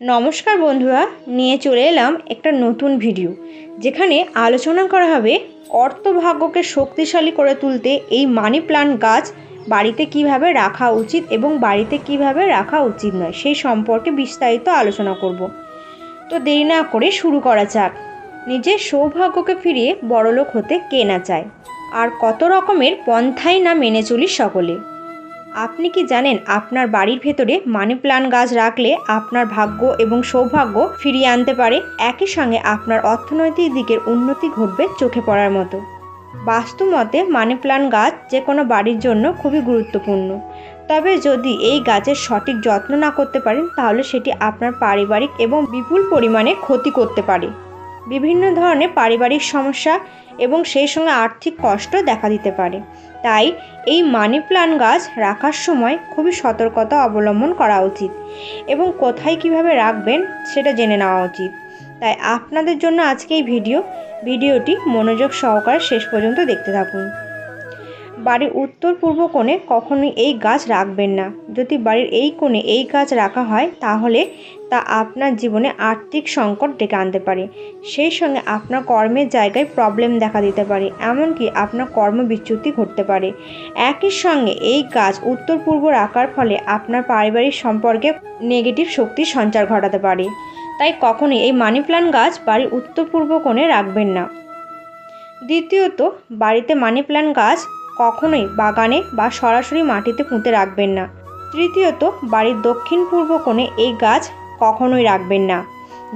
নমস্কার বন্ধুরা, নিয়ে চলে এলাম একটা নতুন ভিডিও, যেখানে আলোচনা করা হবে অর্থভাগ্যকে শক্তিশালী করে তুলতে এই মানি প্লান্ট গাছ বাড়িতে কীভাবে রাখা উচিত এবং বাড়িতে কীভাবে রাখা উচিত নয়, সেই সম্পর্কে বিস্তারিত আলোচনা করব। তো দেরি না করে শুরু করা যাক। নিজের সৌভাগ্যকে ফিরিয়ে বড়লোক হতে কে না চায়? আর কত রকমের পন্থাই না মেনে চলি সকলে? আপনি কি জানেন আপনার বাড়ির ভেতরে মানি প্লান্ট গাছ রাখলে আপনার ভাগ্য এবং সৌভাগ্য ফিরিয়ে আনতে পারে? একই সঙ্গে আপনার অর্থনৈতিক দিকের উন্নতি ঘটবে চোখে পড়ার মতো। বাস্তু মতে মানি প্লান্ট গাছ যে কোনো বাড়ির জন্য খুবই গুরুত্বপূর্ণ। তবে যদি এই গাছের সঠিক যত্ন না করতে পারেন, তাহলে সেটি আপনার পারিবারিক এবং বিপুল পরিমাণে ক্ষতি করতে পারে। বিভিন্ন ধরনের পারিবারিক সমস্যা এবং সেই সঙ্গে আর্থিক কষ্ট দেখা দিতে পারে। তাই এই মানি প্লান্ট গাছ রাখার সময় খুবই সতর্কতা অবলম্বন করা উচিত এবং কোথায় কীভাবে রাখবেন সেটা জেনে নেওয়া উচিত। তাই আপনাদের জন্য আজকে এই ভিডিও। ভিডিওটি মনোযোগ সহকারে শেষ পর্যন্ত দেখতে থাকুন। বাড়ির উত্তর পূর্ব কোণে কখনোই এই গাছ রাখবেন না। যদি বাড়ির এই কোণে এই গাছ রাখা হয়, তাহলে তা আপনার জীবনে আর্থিক সংকট ডেকে আনতে পারে। সেই সঙ্গে আপনার কর্মের জায়গায় প্রবলেম দেখা দিতে পারে, এমনকি আপনার কর্ম বিচ্যুতি ঘটতে পারে। একই সঙ্গে এই গাছ উত্তর পূর্ব রাখার ফলে আপনার পারিবারিক সম্পর্কে নেগেটিভ শক্তির সঞ্চার ঘটাতে পারে। তাই কখনোই এই মানি প্লান্ট গাছ বাড়ির উত্তর পূর্ব কোণে রাখবেন না। দ্বিতীয়ত, বাড়িতে মানি প্লান্ট গাছ কখনোই বাগানে বা সরাসরি মাটিতে পুঁতে রাখবেন না। তৃতীয়ত, বাড়ির দক্ষিণ পূর্ব কোণে এই গাছ কখনোই রাখবেন না।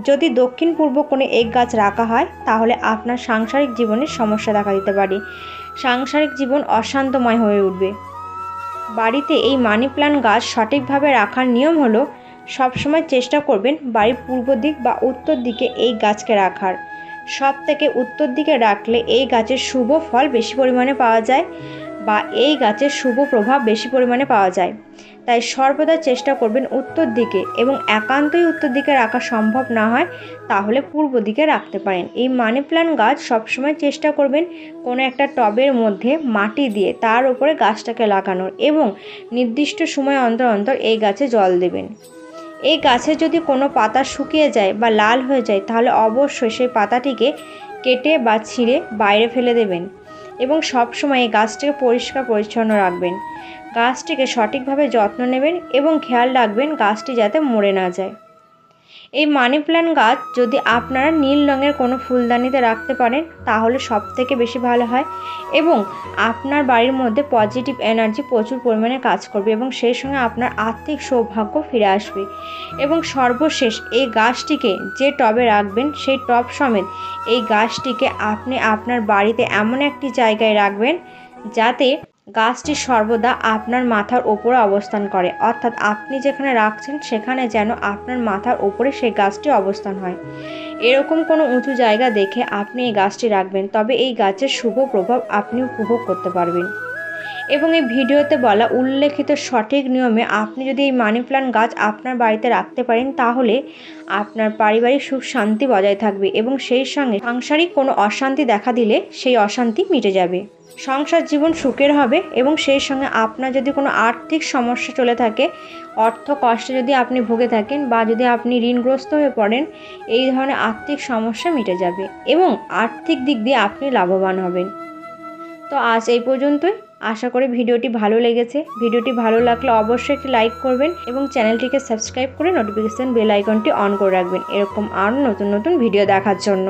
যদি দক্ষিণ পূর্ব কোণে এই গাছ রাখা হয়, তাহলে আপনার সাংসারিক জীবনের সমস্যা দেখা দিতে পারে। সাংসারিক জীবন অশান্তময় হয়ে উঠবে। বাড়িতে এই মানি প্লান্ট গাছ সঠিকভাবে রাখার নিয়ম হলো, সবসময় চেষ্টা করবেন বাড়ির পূর্ব দিক বা উত্তর দিকে এই গাছকে রাখার। সব থেকে উত্তর দিকে রাখলে এই গাছের শুভ ফল বেশি পরিমাণে পাওয়া যায় বা এই গাছের শুভ প্রভাব বেশি পরিমাণে পাওয়া যায়। তাই সর্বদা চেষ্টা করবেন উত্তর দিকে এবং একান্তই উত্তর দিকে রাখা সম্ভব না হয়, তাহলে পূর্ব দিকে রাখতে পারেন। এই মানি প্লান্ট গাছ সবসময় চেষ্টা করবেন কোনো একটা টবের মধ্যে মাটি দিয়ে তার উপরে গাছটাকে লাগানোর এবং নির্দিষ্ট সময় অন্তর অন্তর এই গাছে জল দেবেন। এই গাছে যদি কোনো পাতা শুকিয়ে যায় বা লাল হয়ে যায়, তাহলে অবশ্যই সেই পাতাটিকে কেটে বা ছিঁড়ে বাইরে ফেলে দেবেন এবং সবসময় এই গাছটিকে পরিষ্কার পরিচ্ছন্ন রাখবেন। গাছটিকে সঠিকভাবে যত্ন নেবেন এবং খেয়াল রাখবেন গাছটি যাতে মরে না যায়। এই মানি প্ল্যান্ট গাছ যদি আপনারা নীল রঙের কোনো ফুলদানিতে রাখতে পারেন, তাহলে সব থেকে বেশি ভালো হয় এবং আপনার বাড়ির মধ্যে পজিটিভ এনার্জি প্রচুর পরিমাণে কাজ করবে এবং সেই সঙ্গে আপনার আর্থিক সৌভাগ্য ফিরে আসবে। এবং সর্বশেষ এই গাছটিকে যে টবে রাখবেন, সেই টব সমেত এই গাছটিকে আপনি আপনার বাড়িতে এমন একটি জায়গায় রাখবেন যাতে গাছটি সর্বদা আপনার মাথার ওপরে অবস্থান করে। অর্থাৎ আপনি যেখানে রাখছেন, সেখানে যেন আপনার মাথার ওপরে সেই গাছটি অবস্থান হয়। এরকম কোনো উঁচু জায়গা দেখে আপনি এই গাছটি রাখবেন, তবে এই গাছের শুভ প্রভাব আপনি উপভোগ করতে পারবেন। এবং এই ভিডিওতে বলা উল্লেখিত সঠিক নিয়মে আপনি যদি এই মানি প্লান্ট গাছ আপনার বাড়িতে রাখতে পারেন, তাহলে আপনার পারিবারিক সুখ শান্তি বজায় থাকবে এবং সেই সঙ্গে সাংসারিক কোনো অশান্তি দেখা দিলে সেই অশান্তি মিটে যাবে। সংসার জীবন সুখের হবে এবং সেই সঙ্গে আপনার যদি কোনো আর্থিক সমস্যা চলে থাকে, অর্থ কষ্টে যদি আপনি ভুগে থাকেন বা যদি আপনি ঋণগ্রস্ত হয়ে পড়েন, এই ধরনের আর্থিক সমস্যা মিটে যাবে এবং আর্থিক দিক দিয়ে আপনি লাভবান হবেন। তো আজ এই পর্যন্তই। আশা করি ভিডিওটি ভালো লেগেছে। ভিডিওটি ভালো লাগলে অবশ্যই একটি লাইক করবেন এবং চ্যানেলটিকে সাবস্ক্রাইব করে নোটিফিকেশান বেল আইকনটি অন করে রাখবেন। এরকম আরও নতুন নতুন ভিডিও দেখার জন্য।